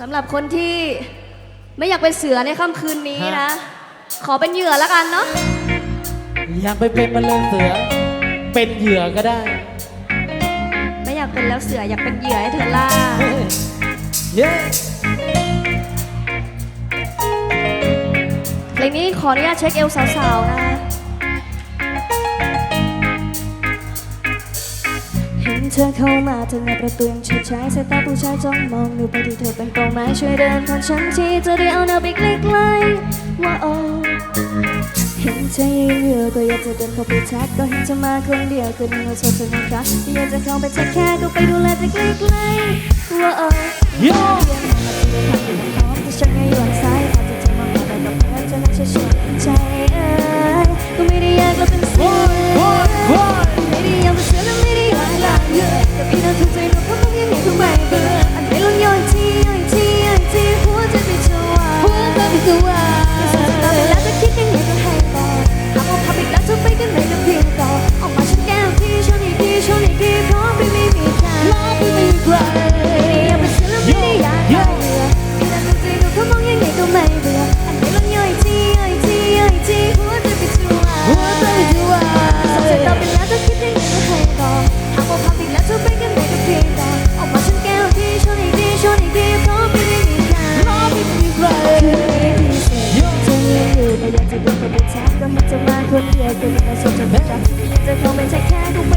สำหรับคนที่ไม่อยากเป็นเสือในค่ำคืนนี้นะ ขอเป็นเหยื่อแล้วกันเนาะอยากไปเป็นมันเลยเสือ เป็นเหยื่อก็ได้ ไม่อยากเป็นแล้วเสืออยากเป็นเหยื่อให้เธอล่า เย้เพลงนี้ขออนุญาตเช็คเอลสาวๆนะคะ เธอเข้ามาถึงในประตูยังชิดใช้สายตาผู้ชายจ้องมองหนูไปที่เธอเป็นกป้าหม้ช่วยเดินทางฉันที่จะได้เอาหน้าไปใกล้ๆว่าโอ้เห็นเธยืนอยู่ก็อยากจะเดินเข้าไปทักก็เห็นจะมาคนเดียวคือหนึ่งเราชอบเธอนะคะอยากจะเข้าไปทักแค่ก็ไปดูแลเธอใกล้ๆว่าโอ้ เด็กก็ไม่น่าสนใจจะเพียงแต่เขาไม่ใช่แค่กู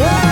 Yeah.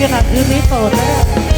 กันนะคืนนี้โสดแล้ว